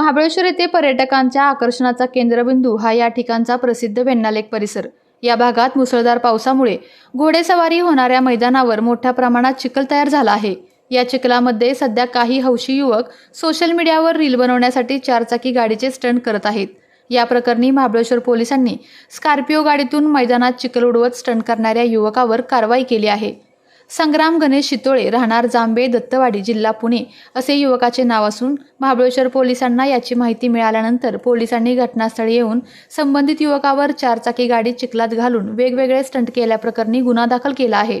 महाबळेश्वर येथे पर्यटकांच्या आकर्षणाचा केंद्रबिंदू हा या ठिकाणचा प्रसिद्ध वेन्नालेक परिसर. या भागात मुसळधार पावसामुळे घोडेसवारी होणाऱ्या मैदानावर मोठ्या प्रमाणात चिखल तयार झाला आहे. या चिखलामध्ये सध्या काही हौशी युवक सोशल मीडियावर रील बनवण्यासाठी चारचाकी गाडीचे स्टंट करत आहेत. या प्रकरणी महाबळेश्वर पोलिसांनी स्कॉर्पिओ गाडीतून मैदानात चिखल उडवत स्टंट करणाऱ्या युवकावर कारवाई केली आहे. संग्राम गणेश शितोळे राहणार जांबे दत्तवाडी जिल्हा पुणे असे युवकाचे नाव असून महाबळेश्वर पोलिसांना याची माहिती मिळाल्यानंतर पोलिसांनी घटनास्थळी येऊन संबंधित युवकावर चारचाकी गाडी चिखलात घालून वेगवेगळे स्टंट केल्याप्रकरणी गुन्हा दाखल केला आहे.